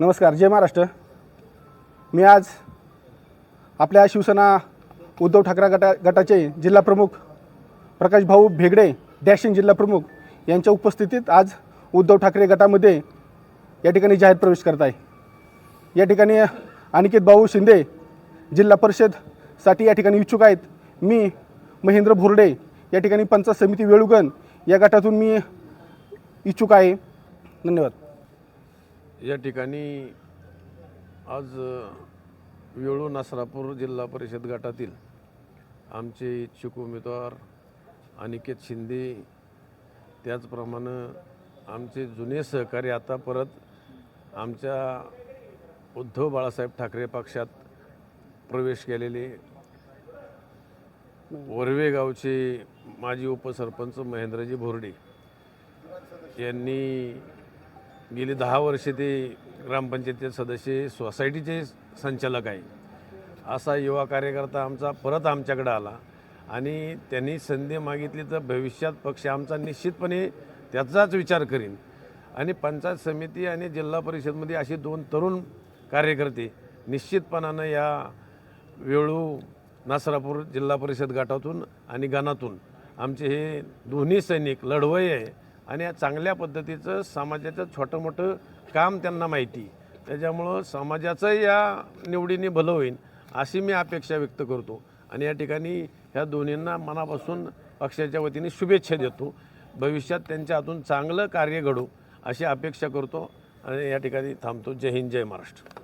नमस्कार जय महाराष्ट्र. मी आज आपल्या शिवसेना उद्धव ठाकरे गटा गटाचे जिल्हा प्रमुख प्रकाश भाऊ भेगडे डॅशिंग जिल्हा प्रमुख यांच्या उपस्थितीत आज उद्धव ठाकरे गटामध्ये या ठिकाणी जाहीर प्रवेश करत आहे. या ठिकाणी अनिकेत भाऊ शिंदे जिल्हा परिषदसाठी या ठिकाणी इच्छुक आहेत. मी महेंद्र भोरडे या ठिकाणी पंचायत समिती वेळुगण या गटातून मी इच्छुक आहे. धन्यवाद. या ठिकाणी आज वेळू नासरापूर जिल्हा परिषद गटातील आमचे इच्छुक उमेदवार अनिकेत शिंदे त्याचप्रमाणे आमचे जुने सहकारी आता परत आमच्या उद्धव बाळासाहेब ठाकरे पक्षात प्रवेश केलेले वरवे गावचे माजी उपसरपंच महेंद्रजी भोरडे यांनी गेली दहा वर्षे ते ग्रामपंचायतीचे सदस्य सोसायटीचे संचालक आहे. असा युवा कार्यकर्ता आमचा परत आमच्याकडे आला आणि त्यांनी संधी मागितली तर भविष्यात पक्ष आमचा निश्चितपणे त्याचाच विचार करीन. आणि पंचायत समिती आणि जिल्हा परिषदमध्ये असे दोन तरुण कार्यकर्ते निश्चितपणानं या वेळू नासरापूर जिल्हा परिषद गटातून आणि गणातून आमचे हे दोन्ही सैनिक लढवय आहे आणि या चांगल्या पद्धतीचं समाजाचं छोटं मोठं काम त्यांना माहिती. त्याच्यामुळं समाजाचं या निवडीने भलं होईल अशी मी अपेक्षा व्यक्त करतो. आणि या ठिकाणी ह्या दोन्हींना मनापासून पक्षाच्या वतीने शुभेच्छा देतो. भविष्यात त्यांच्या हातून चांगलं कार्य घडू अशी अपेक्षा करतो. आणि या ठिकाणी थांबतो. जय हिंद जय महाराष्ट्र.